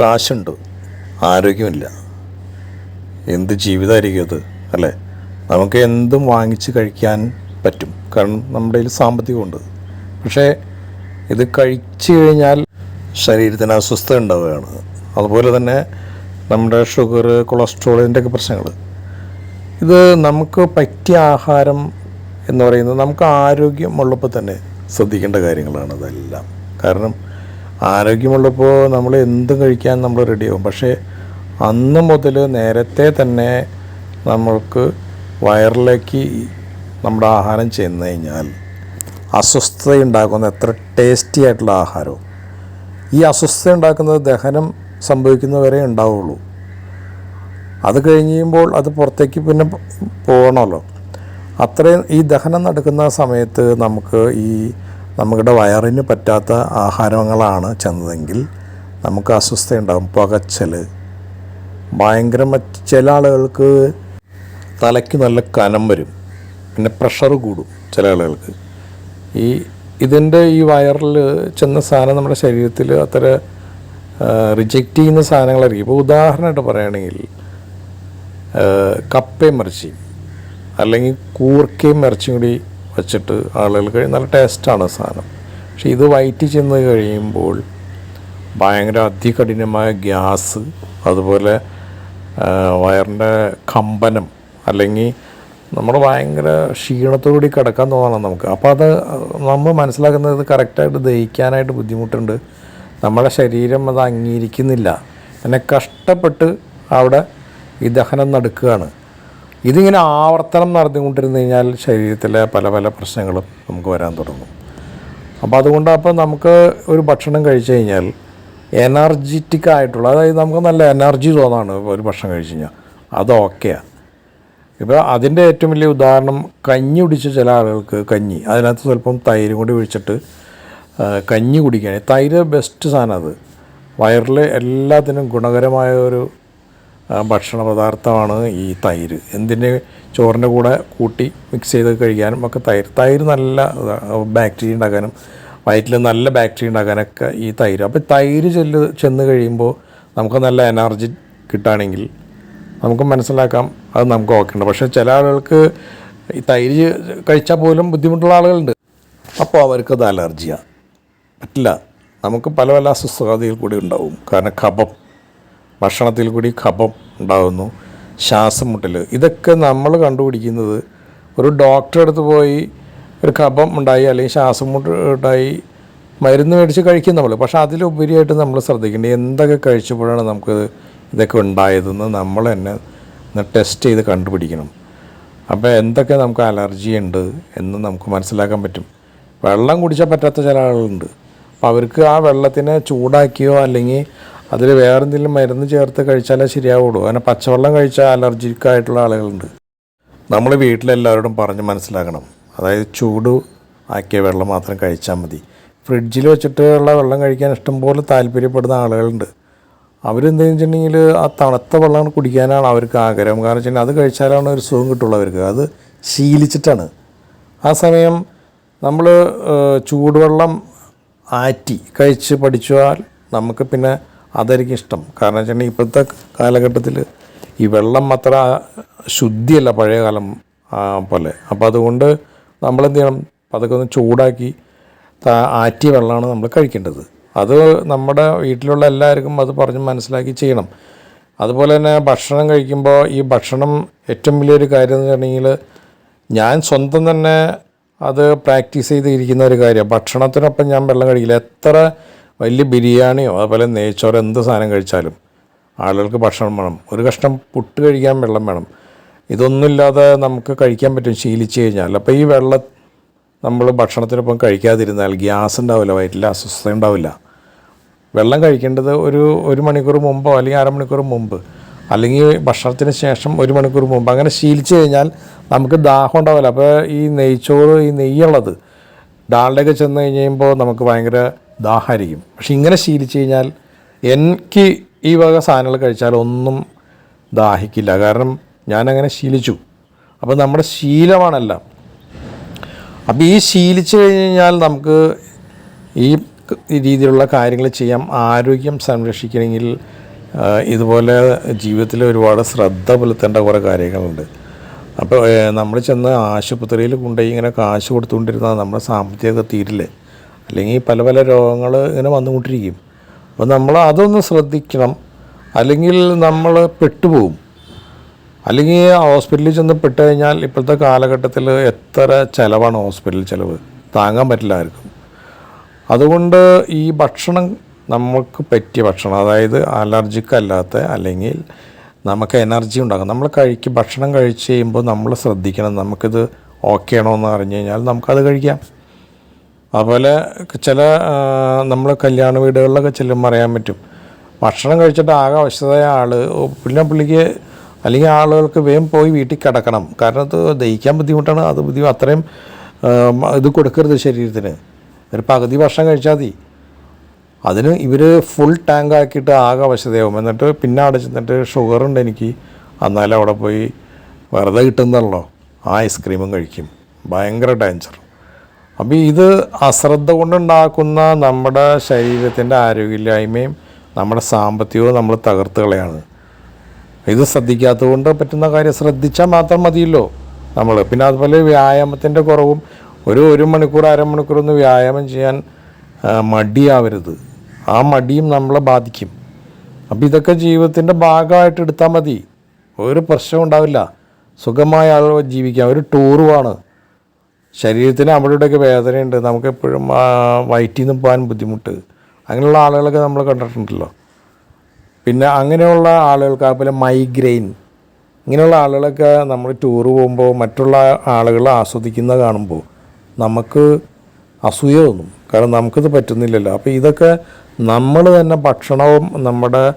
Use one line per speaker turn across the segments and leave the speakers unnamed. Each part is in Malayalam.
കാശുണ്ട്. ആരോഗ്യമില്ല. എന്ത് ജീവിതമായിരിക്കും അത് അല്ലേ? നമുക്ക് എന്തും വാങ്ങിച്ച് കഴിക്കാൻ പറ്റും. കാരണം നമ്മുടെ കയ്യിൽ സാമ്പത്തികമുണ്ട്. പക്ഷേ ഇത് കഴിച്ചു കഴിഞ്ഞാൽ ശരീരത്തിന് അസ്വസ്ഥത ഉണ്ടാവുകയാണ്. അതുപോലെ തന്നെ നമ്മുടെ ഷുഗർ കൊളസ്ട്രോൾ ഇതിന്റെയൊക്കെ പ്രശ്നങ്ങൾ. ഇത് നമുക്ക് പറ്റിയ ആഹാരം എന്ന് പറയുന്നത് നമുക്ക് ആരോഗ്യമുള്ളപ്പോൾ തന്നെ ശ്രദ്ധിക്കേണ്ട കാര്യങ്ങളാണ് അതെല്ലാം. കാരണം ആരോഗ്യമുള്ളപ്പോൾ നമ്മൾ എന്തും കഴിക്കാൻ നമ്മൾ റെഡിയാവും പക്ഷേ അന്ന് മുതൽ നേരത്തെ തന്നെ നമ്മൾക്ക് വയറിലേക്ക് നമ്മുടെ ആഹാരം ചെന്ന് കഴിഞ്ഞാൽ അസ്വസ്ഥത ഉണ്ടാക്കുന്ന എത്ര ടേസ്റ്റി ആയിട്ടുള്ള ആഹാരവും. ഈ അസ്വസ്ഥത ഉണ്ടാക്കുന്നത് ദഹനം സംഭവിക്കുന്നവരെ ഉണ്ടാവുള്ളൂ. അത് കഴിഞ്ഞുമ്പോൾ അത് പുറത്തേക്ക് പിന്നെ പോകണമല്ലോ. അത്രയും ഈ ദഹനം നടക്കുന്ന സമയത്ത് നമുക്ക് ഈ നമ്മുടെ വയറിന് പറ്റാത്ത ആഹാരങ്ങളാണ് ചെന്നതെങ്കിൽ നമുക്ക് അസ്വസ്ഥ ഉണ്ടാകും പുകച്ചൽ ഭയങ്കര ചില ആളുകൾക്ക് തലയ്ക്ക് നല്ല കനം വരും. പിന്നെ പ്രഷർ കൂടും ചില ആളുകൾക്ക്. ഈ ഇതിന്റെ ഈ വയറിൽ ചെന്ന സാധനം നമ്മുടെ ശരീരത്തിൽ അത്ര റിജക്റ്റ് ചെയ്യുന്ന സാധനങ്ങളായിരിക്കും. ഇപ്പോൾ ഉദാഹരണമായിട്ട് പറയുകയാണെങ്കിൽ കപ്പയും ഇറച്ചിയും അല്ലെങ്കിൽ കൂർക്കയും ഇറച്ചിയും കൂടി വെച്ചിട്ട് ആളുകൾ കഴിയും നല്ല ടേസ്റ്റാണ് സാധനം. പക്ഷേ ഇത് വയറ്റി ചെന്ന് കഴിയുമ്പോൾ ഭയങ്കര അതികഠിനമായ ഗ്യാസ് അതുപോലെ വയറിന്റെ കമ്പനം അല്ലെങ്കിൽ നമ്മൾ ഭയങ്കര ക്ഷീണത്തോടുകൂടി കിടക്കാൻ തോന്നണം നമുക്ക്. അപ്പോൾ അത് നമ്മൾ മനസ്സിലാക്കുന്നത് കറക്റ്റായിട്ട് ദഹിക്കാനായിട്ട് ബുദ്ധിമുട്ടുണ്ട്. നമ്മുടെ ശരീരം അത് അംഗീകരിക്കുന്നില്ല. എന്നെ കഷ്ടപ്പെട്ട് അവിടെ ഈ ദഹനം നടക്കുകയാണ്. ഇതിങ്ങനെ ആവർത്തനം നടന്നുകൊണ്ടിരുന്നു കഴിഞ്ഞാൽ ശരീരത്തിലെ പല പല പ്രശ്നങ്ങളും നമുക്ക് വരാൻ തുടങ്ങും. അപ്പോൾ അതുകൊണ്ട് അപ്പോൾ നമുക്ക് ഒരു ഭക്ഷണം കഴിച്ചു കഴിഞ്ഞാൽ എനർജറ്റിക് ആയിട്ടുള്ള അതായത് നമുക്ക് നല്ല എനർജി തോന്നാണ് ഒരു ഭക്ഷണം കഴിച്ചു കഴിഞ്ഞാൽ. അത് ഓക്കെയാണ് ഇപ്പോൾ അതിന്റെ ഏറ്റവും വലിയ ഉദാഹരണം കഞ്ഞി കുടിച്ച ചില ആളുകൾക്ക് കഞ്ഞി. അതിനകത്ത് സ്വല്പം തൈര് കൂടി ഒഴിച്ചിട്ട് കഞ്ഞി കുടിക്കുകയാണ്. തൈര് ബെസ്റ്റ് സാധനം അത്. വയറിൽ എല്ലാത്തിനും ഗുണകരമായ ഒരു ഭക്ഷണ പദാർത്ഥമാണ് ഈ തൈര്. എന്തിന്റെ ചോറിന്റെ കൂടെ കൂട്ടി മിക്സ് ചെയ്ത് കഴിക്കാനും ഒക്കെ തൈര്. തൈര് നല്ല ബാക്ടീരിയ ഉണ്ടാക്കാനും വയറ്റിൽ നല്ല ബാക്ടീരിയ ഉണ്ടാക്കാനൊക്കെ ഈ തൈര്. അപ്പോൾ തൈര് ചെല്ല് ചെന്ന് കഴിയുമ്പോൾ നമുക്ക് നല്ല എനർജി കിട്ടുകയാണെങ്കിൽ നമുക്ക് മനസ്സിലാക്കാം അത് നമുക്ക് ഓക്കെ ഉണ്ട്. പക്ഷേ ചില ആളുകൾക്ക് ഈ തൈര് കഴിച്ചാൽ പോലും ബുദ്ധിമുട്ടുള്ള ആളുകളുണ്ട്. അപ്പോൾ അവർക്കത് അലർജിയാണ് പറ്റില്ല. നമുക്ക് പല പല അസ്വസ്ഥതയിൽ കൂടി ഉണ്ടാവും. കാരണം കഫം. ഭക്ഷണത്തിൽ കൂടി കഫം ഉണ്ടാകുന്നു ശ്വാസം മുട്ടൽ ഇതൊക്കെ നമ്മൾ കണ്ടുപിടിക്കുന്നത് ഒരു ഡോക്ടറെ അടുത്ത് പോയി ഒരു കഫം ഉണ്ടായി അല്ലെങ്കിൽ ശ്വാസം മുട്ട് ഉണ്ടായി മരുന്ന് മേടിച്ച് കഴിക്കും നമ്മൾ. പക്ഷേ അതിലുപരിയായിട്ട് നമ്മൾ ശ്രദ്ധിക്കേണ്ടത് എന്തൊക്കെ കഴിച്ചപ്പോഴാണ് നമുക്ക് ഇതൊക്കെ ഉണ്ടായതെന്ന് നമ്മൾ തന്നെ ഒന്ന് ടെസ്റ്റ് ചെയ്ത് കണ്ടുപിടിക്കണം. അപ്പോൾ എന്തൊക്കെ നമുക്ക് അലർജി ഉണ്ട് എന്ന് നമുക്ക് മനസ്സിലാക്കാൻ പറ്റും. വെള്ളം കുടിച്ചാൽ പറ്റാത്ത ചില ആളുകളുണ്ട്. അപ്പോൾ അവർക്ക് ആ വെള്ളത്തിനെ ചൂടാക്കിയോ അല്ലെങ്കിൽ അതിൽ വേറെന്തെങ്കിലും മരുന്ന് ചേർത്ത് കഴിച്ചാലേ ശരിയാവുള്ളൂ. അങ്ങനെ പച്ചവെള്ളം കഴിച്ചാൽ അലർജിക്ക് ആയിട്ടുള്ള ആളുകളുണ്ട്. നമ്മൾ വീട്ടിലെല്ലാവരോടും പറഞ്ഞ് മനസ്സിലാക്കണം. അതായത് ചൂട് ആക്കിയ വെള്ളം മാത്രം കഴിച്ചാൽ മതി. ഫ്രിഡ്ജിൽ വെച്ചിട്ടുള്ള വെള്ളം കഴിക്കാൻ ഇഷ്ടംപോലെ താല്പര്യപ്പെടുന്ന ആളുകളുണ്ട്. അവരെന്താണെന്ന് വെച്ചിട്ടുണ്ടെങ്കിൽ ആ തണുത്ത വെള്ളം കുടിക്കാനാണ് അവർക്ക് ആഗ്രഹം. കാരണം വെച്ചാൽ അത് കഴിച്ചാലാണ് ഒരു സുഖം കിട്ടുള്ളൂ അവർക്ക് അത് ശീലിച്ചിട്ടാണ്. ആ സമയം നമ്മൾ ചൂടുവെള്ളം ആറ്റി കഴിച്ച് പഠിച്ചാൽ നമുക്ക് പിന്നെ അതായിരിക്കും ഇഷ്ടം കാരണം വെച്ചിട്ടുണ്ടെങ്കിൽ ഇപ്പോഴത്തെ കാലഘട്ടത്തിൽ ഈ വെള്ളം അത്ര ശുദ്ധിയല്ല പഴയ കാലം പോലെ. അപ്പോൾ അതുകൊണ്ട് നമ്മളെന്ത് ചെയ്യണം? അതൊക്കെ ഒന്ന് ചൂടാക്കി ആറ്റിയ വെള്ളമാണ് നമ്മൾ കഴിക്കേണ്ടത്. അത് നമ്മുടെ വീട്ടിലുള്ള എല്ലാവർക്കും അത് പറഞ്ഞ് മനസ്സിലാക്കി ചെയ്യണം. അതുപോലെ തന്നെ ഭക്ഷണം കഴിക്കുമ്പോൾ ഈ ഭക്ഷണം ഏറ്റവും വലിയൊരു കാര്യം എന്ന് വെച്ചിട്ടുണ്ടെങ്കിൽ ഞാൻ സ്വന്തം തന്നെ അത് പ്രാക്ടീസ് ചെയ്തിരിക്കുന്ന ഒരു കാര്യമാണ് ഭക്ഷണത്തിനൊപ്പം ഞാൻ വെള്ളം കഴിക്കില്ല. എത്ര വലിയ ബിരിയാണിയോ അതുപോലെ നെയ്ച്ചോറോ എന്ത് സാധനം കഴിച്ചാലും ആളുകൾക്ക് ഭക്ഷണം വേണം. ഒരു കഷ്ണം പുട്ട് കഴിക്കാൻ വെള്ളം വേണം. ഇതൊന്നുമില്ലാതെ നമുക്ക് കഴിക്കാൻ പറ്റും ശീലിച്ച് കഴിഞ്ഞാൽ. അപ്പോൾ ഈ വെള്ളം നമ്മൾ ഭക്ഷണത്തിനൊപ്പം കഴിക്കാതിരുന്നാൽ ഗ്യാസ് ഉണ്ടാവില്ല വയറ്റിൽ അസ്വസ്ഥത ഉണ്ടാവില്ല. വെള്ളം കഴിക്കേണ്ടത് ഒരു ഒരു മണിക്കൂർ മുമ്പോ അല്ലെങ്കിൽ അരമണിക്കൂർ മുമ്പ് അല്ലെങ്കിൽ ഭക്ഷണത്തിന് ശേഷം ഒരു മണിക്കൂർ മുമ്പ്. അങ്ങനെ ശീലിച്ചു കഴിഞ്ഞാൽ നമുക്ക് ദാഹം ഉണ്ടാവില്ല. അപ്പോൾ ഈ നെയ്ച്ചോറ് ഈ നെയ്യുള്ളത് ഡാളിലൊക്കെ ചെന്ന് കഴിയുമ്പോൾ നമുക്ക് ഭയങ്കര ദാഹമായിരിക്കും പക്ഷെ ഇങ്ങനെ ശീലിച്ചു കഴിഞ്ഞാൽ എനിക്ക് ഈ വക സാധനങ്ങൾ കഴിച്ചാൽ ഒന്നും ദാഹിക്കില്ല. കാരണം ഞാനങ്ങനെ ശീലിച്ചു. അപ്പോൾ നമ്മുടെ ശീലമാണെല്ലാം. അപ്പോൾ ഈ ശീലിച്ചു കഴിഞ്ഞ് കഴിഞ്ഞാൽ നമുക്ക് ഈ രീതിയിലുള്ള കാര്യങ്ങൾ ചെയ്യാം. ആരോഗ്യം സംരക്ഷിക്കണമെങ്കിൽ ഇതുപോലെ ജീവിതത്തിൽ ഒരുപാട് ശ്രദ്ധ പുലർത്തേണ്ട കുറേ കാര്യങ്ങളുണ്ട്. അപ്പോൾ നമ്മൾ ചെന്ന് ആശുപത്രിയിൽ കൊണ്ടുപോയി ഇങ്ങനെ കാശ് കൊടുത്തുകൊണ്ടിരുന്നാൽ നമ്മുടെ സാമ്പത്തികമൊക്കെ തീരില്ലേ? അല്ലെങ്കിൽ പല പല രോഗങ്ങൾ ഇങ്ങനെ വന്നുകൊണ്ടിരിക്കും. അപ്പോൾ നമ്മൾ അതൊന്ന് ശ്രദ്ധിക്കണം. അല്ലെങ്കിൽ നമ്മൾ പെട്ടുപോകും. അല്ലെങ്കിൽ ഹോസ്പിറ്റലിൽ ചെന്ന് പെട്ട് കഴിഞ്ഞാൽ ഇപ്പോഴത്തെ കാലഘട്ടത്തിൽ എത്ര ചിലവാണ് ഹോസ്പിറ്റൽ ചിലവ്? താങ്ങാൻ പറ്റില്ല ആർക്കും. അതുകൊണ്ട് ഈ ഭക്ഷണം നമുക്ക് പറ്റിയ ഭക്ഷണം അതായത് അലർജിക്ക് അല്ലാത്ത അല്ലെങ്കിൽ നമുക്ക് എനർജി ഉണ്ടാകും നമ്മൾ കഴിക്കും ഭക്ഷണം കഴിച്ച് കഴിയുമ്പോൾ നമ്മൾ ശ്രദ്ധിക്കണം. നമുക്കിത് ഓക്കെ ആണോ എന്ന് അറിഞ്ഞു കഴിഞ്ഞാൽ നമുക്കത് കഴിക്കാം. അതുപോലെ ചില നമ്മൾ കല്യാണ വീടുകളിലൊക്കെ ചെല്ലുമ്പോൾ അറിയാൻ പറ്റും. ഭക്ഷണം കഴിച്ചിട്ട് ആകെ അവശതയായ ആൾ പിന്നെ പുള്ളിക്ക് അല്ലെങ്കിൽ ആളുകൾക്ക് വേഗം പോയി വീട്ടിൽ കിടക്കണം. കാരണം അത് ദഹിക്കാൻ ബുദ്ധിമുട്ടാണ്. അത് ബുദ്ധിമുട്ട് അത്രയും ഇത് കൊടുക്കരുത് ശരീരത്തിന്. ഒരു പകുതി ഭക്ഷണം കഴിച്ചാൽ മതി. അതിന് ഇവർ ഫുൾ ടാങ്ക് ആക്കിയിട്ട് ആകെ അവശതയാവും. എന്നിട്ട് പിന്നെ അവിടെ ചെന്നിട്ട് ഷുഗർ ഉണ്ട് എനിക്ക്. എന്നാലും അവിടെ പോയി വെറുതെ കിട്ടുന്നല്ലോ ആ ഐസ്ക്രീമും കഴിക്കും. ഭയങ്കര ഡേഞ്ചർ അപ്പോൾ ഇത് അശ്രദ്ധ കൊണ്ടുണ്ടാക്കുന്ന നമ്മുടെ ശരീരത്തിന്റെ ആരോഗ്യമില്ലായ്മയും നമ്മുടെ സാമ്പത്തികവും നമ്മൾ തകർത്ത് കളയാണ്. ഇത് ശ്രദ്ധിക്കാത്തത് കൊണ്ട് പറ്റുന്ന കാര്യം ശ്രദ്ധിച്ചാൽ മാത്രം മതിയല്ലോ നമ്മൾ പിന്നെ അതുപോലെ വ്യായാമത്തിന്റെ കുറവും ഒരു ഒരു മണിക്കൂർ അരമണിക്കൂർ ഒന്ന് വ്യായാമം ചെയ്യാൻ മടിയാവരുത്. ആ മടിയും നമ്മളെ ബാധിക്കും. അപ്പോൾ ഇതൊക്കെ ജീവിതത്തിന്റെ ഭാഗമായിട്ട് എടുത്താൽ മതി. ഒരു പ്രശ്നം ഉണ്ടാവില്ല. സുഖമായ ആൾ ജീവിക്കാം. ഒരു ടൂറുമാണ് ശരീരത്തിന് അവിടെയൊക്കെ വേദനയുണ്ട്. നമുക്ക് എപ്പോഴും വയറ്റിൽ നിന്ന് പോകാൻ ബുദ്ധിമുട്ട്. അങ്ങനെയുള്ള ആളുകളൊക്കെ നമ്മൾ കണ്ടിട്ടുണ്ടല്ലോ. പിന്നെ അങ്ങനെയുള്ള ആളുകൾക്ക് അതുപോലെ മൈഗ്രെയിൻ ഇങ്ങനെയുള്ള ആളുകളൊക്കെ നമ്മൾ ടൂർ പോകുമ്പോൾ മറ്റുള്ള ആളുകൾ ആസ്വദിക്കുന്ന കാണുമ്പോൾ നമുക്ക് അസൂയ തോന്നും. കാരണം നമുക്കിത് പറ്റുന്നില്ലല്ലോ. അപ്പോൾ ഇതൊക്കെ നമ്മൾ തന്നെ ഭക്ഷണവും നമ്മുടെ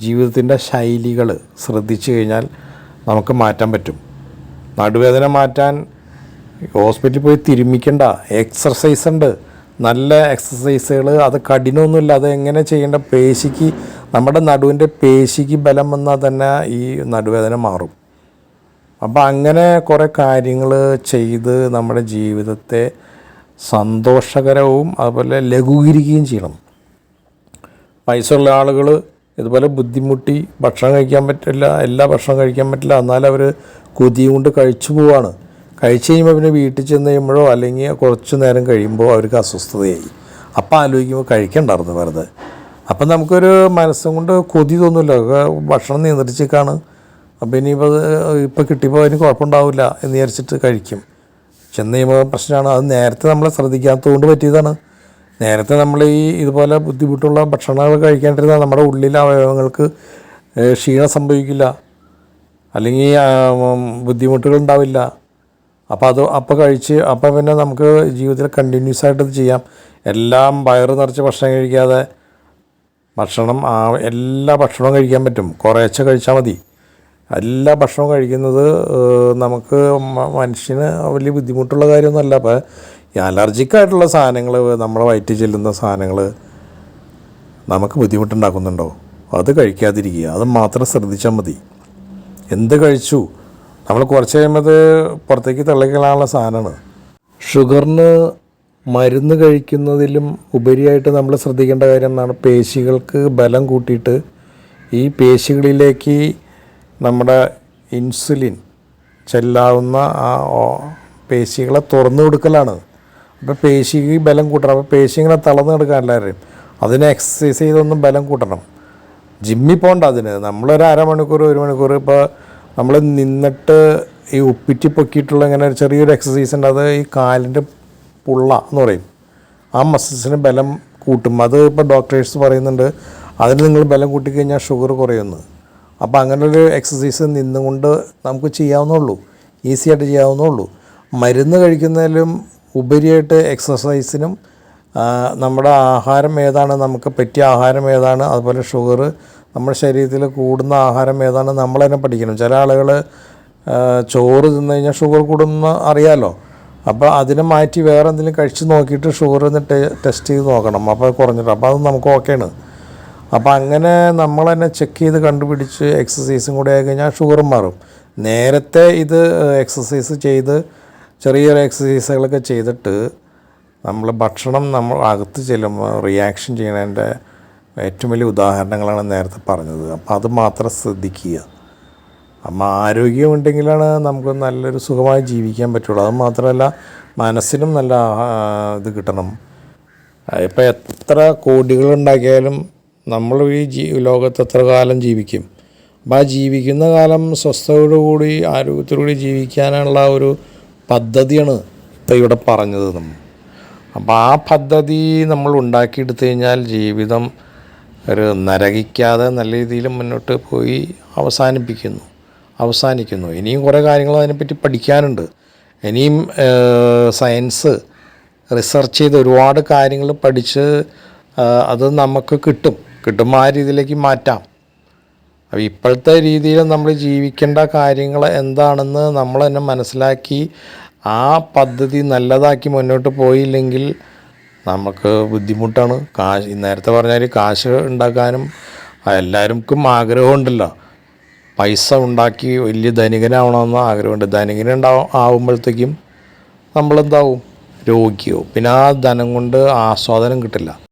ജീവിതത്തിന്റെ ശൈലികൾ ശ്രദ്ധിച്ചു കഴിഞ്ഞാൽ നമുക്ക് മാറ്റാൻ പറ്റും. നടുവേദന മാറ്റാൻ ഹോസ്പിറ്റലിൽ പോയി തിരുമിക്കണ്ട. എക്സർസൈസ് ഉണ്ട്. നല്ല എക്സസൈസുകൾ അത് കഠിനമൊന്നുമില്ല അത് എങ്ങനെ ചെയ്യേണ്ട? പേശിക്ക് നമ്മുടെ നടുവിന്റെ പേശിക്ക് ബലം വന്നാൽ തന്നെ ഈ നടുവേദന മാറും. അപ്പോൾ അങ്ങനെ കുറേ കാര്യങ്ങൾ ചെയ്ത് നമ്മുടെ ജീവിതത്തെ സന്തോഷകരവും അതുപോലെ ലഘൂകരിക്കുകയും ചെയ്യണം. പൈസ ഉള്ള ആളുകൾ ഇതുപോലെ ബുദ്ധിമുട്ടി ഭക്ഷണം കഴിക്കാൻ പറ്റില്ല എല്ലാ ഭക്ഷണം കഴിക്കാൻ പറ്റില്ല എന്നാലും അവർ കൊതി കൊണ്ട് കഴിച്ചു പോവാണ്. കഴിച്ച് കഴിയുമ്പോൾ പിന്നെ വീട്ടിൽ ചെന്ന് കഴിയുമ്പോഴോ അല്ലെങ്കിൽ കുറച്ച് നേരം കഴിയുമ്പോൾ അവർക്ക് അസ്വസ്ഥതയായി. അപ്പം ആലോചിക്കുമ്പോൾ കഴിക്കണ്ടായിരുന്നു വെറുതെ. അപ്പം നമുക്കൊരു മനസ്സും കൊണ്ട് കൊതി തോന്നില്ല. ഭക്ഷണം നിയന്ത്രിച്ചേക്കാണ് അപ്പം ഇനിയിപ്പോൾ അത് ഇപ്പം കിട്ടിയപ്പോൾ അതിന് കുഴപ്പമുണ്ടാവില്ല എന്ന് വിചാരിച്ചിട്ട് കഴിക്കും. ചെന്ന് കഴിയുമ്പോൾ പ്രശ്നമാണ് അത് നേരത്തെ നമ്മളെ ശ്രദ്ധിക്കാത്തതുകൊണ്ട് പറ്റിയതാണ്. നേരത്തെ നമ്മൾ ഈ ഇതുപോലെ ബുദ്ധിമുട്ടുള്ള ഭക്ഷണങ്ങൾ കഴിക്കാണ്ടിരുന്നാൽ നമ്മുടെ ഉള്ളിലെ അവയവങ്ങൾക്ക് ക്ഷീണം സംഭവിക്കില്ല. അല്ലെങ്കിൽ ബുദ്ധിമുട്ടുകൾ ഉണ്ടാവില്ല. അപ്പോൾ അത് അപ്പോൾ കഴിച്ച് അപ്പോൾ പിന്നെ നമുക്ക് ജീവിതത്തിൽ കണ്ടിന്യൂസ് ആയിട്ട് ഇത് ചെയ്യാം. എല്ലാം വയറ് നിറച്ച് ഭക്ഷണം കഴിക്കാതെ ഭക്ഷണം എല്ലാ ഭക്ഷണവും കഴിക്കാൻ പറ്റും. കുറേശ്ശെ കഴിച്ചാൽ മതി. എല്ലാ ഭക്ഷണവും കഴിക്കുന്നത് നമുക്ക് മനുഷ്യന് വലിയ ബുദ്ധിമുട്ടുള്ള കാര്യമൊന്നുമല്ല. അപ്പോൾ ഈ അലർജിക്കായിട്ടുള്ള സാധനങ്ങൾ നമ്മുടെ വയറ്റിൽ ചെല്ലുന്ന സാധനങ്ങൾ നമുക്ക് ബുദ്ധിമുട്ടുണ്ടാക്കുന്നുണ്ടോ? അത് കഴിക്കാതിരിക്കുക. അത് മാത്രം ശ്രദ്ധിച്ചാൽ മതി. എന്ത് കഴിച്ചു? നമ്മൾ കുറച്ച് കഴിയുമ്പോൾ അത് പുറത്തേക്ക് തള്ളിക്കളാനുള്ള സാധനമാണ്. ഷുഗറിന് മരുന്ന് കഴിക്കുന്നതിലും ഉപരിയായിട്ട് നമ്മൾ ശ്രദ്ധിക്കേണ്ട കാര്യം എന്താണ്? പേശികൾക്ക് ബലം കൂട്ടിയിട്ട് ഈ പേശികളിലേക്ക് നമ്മുടെ ഇൻസുലിൻ ചെല്ലാവുന്ന ആ പേശികളെ തുറന്നു കൊടുക്കലാണ്. അപ്പോൾ പേശിക്ക് ബലം കൂട്ടണം. അപ്പോൾ പേശി ഇങ്ങനെ തളർന്നു കിടക്കാൻ എല്ലാവരും. അതിനെ എക്സസൈസ് ചെയ്തൊന്നും ബലം കൂട്ടണം. ജിമ്മിൽ പോകണ്ട അതിന്. നമ്മളൊരു അരമണിക്കൂർ ഒരു മണിക്കൂർ ഇപ്പോൾ നമ്മൾ നിന്നിട്ട് ഈ ഉപ്പിറ്റി പൊക്കിയിട്ടുള്ള ഇങ്ങനെ ചെറിയൊരു എക്സസൈസ് ഉണ്ട്. അത് ഈ കാലിന്റെ പുള്ള എന്ന് പറയും. ആ മസിൽസിന് ബലം കൂട്ടും. അത് ഇപ്പോൾ ഡോക്ടേഴ്സ് പറയുന്നുണ്ട് അതിന് നിങ്ങൾ ബലം കൂട്ടിക്കഴിഞ്ഞാൽ ഷുഗർ കുറയുമെന്ന്. അപ്പോൾ അങ്ങനെ ഒരു എക്സസൈസ് നിന്നുകൊണ്ട് നമുക്ക് ചെയ്യാവുന്നുള്ളൂ ഈസി ആയിട്ട് ചെയ്യാവുന്നുള്ളൂ മരുന്ന് കഴിക്കുന്നതിലും ഉപരിയായിട്ട് എക്സസൈസിനും നമ്മുടെ ആഹാരം ഏതാണ്? നമുക്ക് പറ്റിയ ആഹാരം ഏതാണ്? അതുപോലെ ഷുഗർ നമ്മുടെ ശരീരത്തിൽ കൂടുന്ന ആഹാരം ഏതാണ് നമ്മൾ തന്നെ പഠിക്കണം. ചില ആളുകൾ ചോറ് തിന്നു കഴിഞ്ഞാൽ ഷുഗർ കൂടുമെന്ന് അറിയാമല്ലോ അപ്പോൾ അതിനെ മാറ്റി വേറെ എന്തെങ്കിലും കഴിച്ച് നോക്കിയിട്ട് ഷുഗർ ഒന്ന് ടെസ്റ്റ് ചെയ്ത് നോക്കണം. അപ്പോൾ കുറഞ്ഞിട്ട് അപ്പോൾ അത് നമുക്ക് ഓക്കെയാണ് അപ്പോൾ അങ്ങനെ നമ്മൾ തന്നെ ചെക്ക് ചെയ്ത് കണ്ടുപിടിച്ച് എക്സസൈസും കൂടെ ആയി കഴിഞ്ഞാൽ ഷുഗറും മാറും. നേരത്തെ ഇത് എക്സസൈസ് ചെയ്ത് ചെറിയ ചെറിയ എക്സസൈസുകളൊക്കെ ചെയ്തിട്ട് നമ്മൾ ഭക്ഷണം നമ്മൾ അകത്ത് ചെല്ലുമ്പോൾ റിയാക്ഷൻ ചെയ്യുന്നതിന്റെ ഏറ്റവും വലിയ ഉദാഹരണങ്ങളാണ് നേരത്തെ പറഞ്ഞത്. അപ്പോൾ അത് മാത്രം ശ്രദ്ധിക്കുക. അമ്മ ആരോഗ്യമുണ്ടെങ്കിലാണ് നമുക്ക് നല്ലൊരു സുഖമായി ജീവിക്കാൻ പറ്റുള്ളൂ. അത് മാത്രമല്ല മനസ്സിനും നല്ല ഇത് കിട്ടണം. ഇപ്പം എത്ര കോടികൾ ഉണ്ടാക്കിയാലും നമ്മൾ ഈ ജീ ലോകത്ത് എത്ര കാലം ജീവിക്കും? അപ്പം ആ ജീവിക്കുന്ന കാലം സ്വസ്ഥതയോടുകൂടി ആരോഗ്യത്തോടുകൂടി ജീവിക്കാനുള്ള ഒരു പദ്ധതിയാണ് ഇപ്പം ഇവിടെ പറഞ്ഞത്. നമ്മൾ അപ്പോൾ ആ പദ്ധതി നമ്മൾ ഉണ്ടാക്കിയെടുത്തു കഴിഞ്ഞാൽ ജീവിതം ഒരു നരകിക്കാതെ നല്ല രീതിയിൽ മുന്നോട്ട് പോയി അവസാനിപ്പിക്കുന്നു അവസാനിക്കുന്നു. ഇനിയും കുറേ കാര്യങ്ങൾ അതിനെപ്പറ്റി പഠിക്കാനുണ്ട്. ഇനിയും സയൻസ് റിസർച്ച് ചെയ്ത് ഒരുപാട് കാര്യങ്ങൾ പഠിച്ച് അത് നമുക്ക് കിട്ടും. കിട്ടും ആ രീതിയിലേക്ക് മാറ്റാം. അപ്പോൾ ഇപ്പോഴത്തെ രീതിയിൽ നമ്മൾ ജീവിക്കേണ്ട കാര്യങ്ങൾ എന്താണെന്ന് നമ്മൾ തന്നെ മനസ്സിലാക്കി ആ പദ്ധതി നല്ലതാക്കി മുന്നോട്ട് പോയില്ലെങ്കിൽ നമുക്ക് ബുദ്ധിമുട്ടാണ്. കാശ് നേരത്തെ പറഞ്ഞാൽ കാശ് ഉണ്ടാക്കാനും എല്ലാവർക്കും ആഗ്രഹമുണ്ടല്ലോ. പൈസ ഉണ്ടാക്കി വലിയ ധനികനാവണമെന്ന് ആഗ്രഹമുണ്ട്. ധനികനുണ്ടാവും ആവുമ്പോഴത്തേക്കും നമ്മളെന്താവും? രോഗിയോ പിന്നെ ആ ധനം കൊണ്ട് ആസ്വാദനം കിട്ടില്ല.